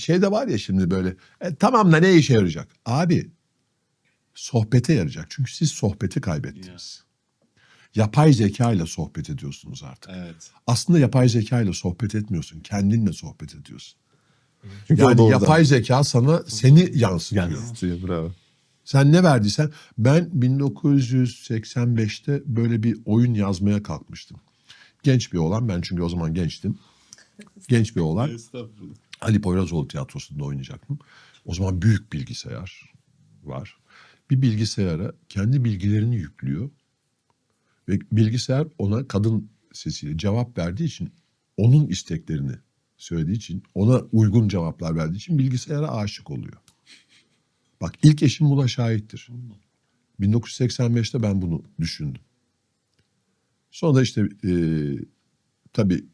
şey de var ya şimdi böyle. E, tamam da ne işe yarayacak? Abi sohbete yarayacak. Çünkü siz sohbeti kaybettiniz. Yapay zeka ile sohbet ediyorsunuz artık. Evet. Aslında yapay zeka ile sohbet etmiyorsun. Kendinle sohbet ediyorsun. Çünkü o da Yani orada. yapay zeka sana seni yansıtıyor. Yansıtıyor, bravo. Sen ne verdiysen ben 1985'te böyle bir oyun yazmaya kalkmıştım. Genç bir oğlan ben çünkü o zaman gençtim. Genç bir oğlan Estağfurullah. Ali Poyrazoğlu tiyatrosunda oynayacaktım. O zaman büyük bilgisayar var. Bir bilgisayara kendi bilgilerini yüklüyor. Ve bilgisayar ona kadın sesiyle cevap verdiği için onun isteklerini söylediği için ona uygun cevaplar verdiği için bilgisayara aşık oluyor. Bak ilk eşim buna şahittir. 1985'te ben bunu düşündüm. Sonra işte e, tabii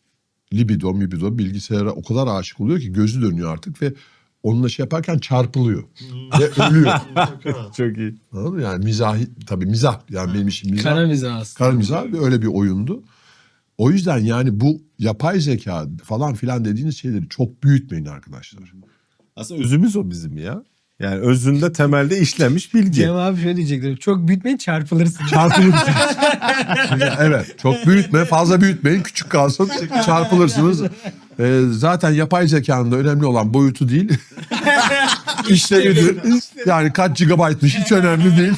libido mibido bilgisayara o kadar aşık oluyor ki gözü dönüyor artık ve onunla şey yaparken çarpılıyor. ve ölüyor. Çok iyi. Anladın mı? Yani mizahi tabii mizah yani benim işim mizah. Kara mizah aslında. Kara mizah ve öyle bir oyundu. O yüzden yani bu yapay zeka falan filan dediğiniz şeyleri çok büyütmeyin arkadaşlar. Aslında özümüz o bizim ya. Yani özünde temelde işlenmiş bilgi. Cem abi şöyle diyecekler. Çok büyütmeyin çarpılırsın. Çarpılırsınız. evet çok büyütme fazla büyütmeyin küçük kalsın çarpılırsınız. Ee, zaten yapay zekanın da önemli olan boyutu değil. işlevidir. Yani kaç gigabaytmış hiç önemli değil.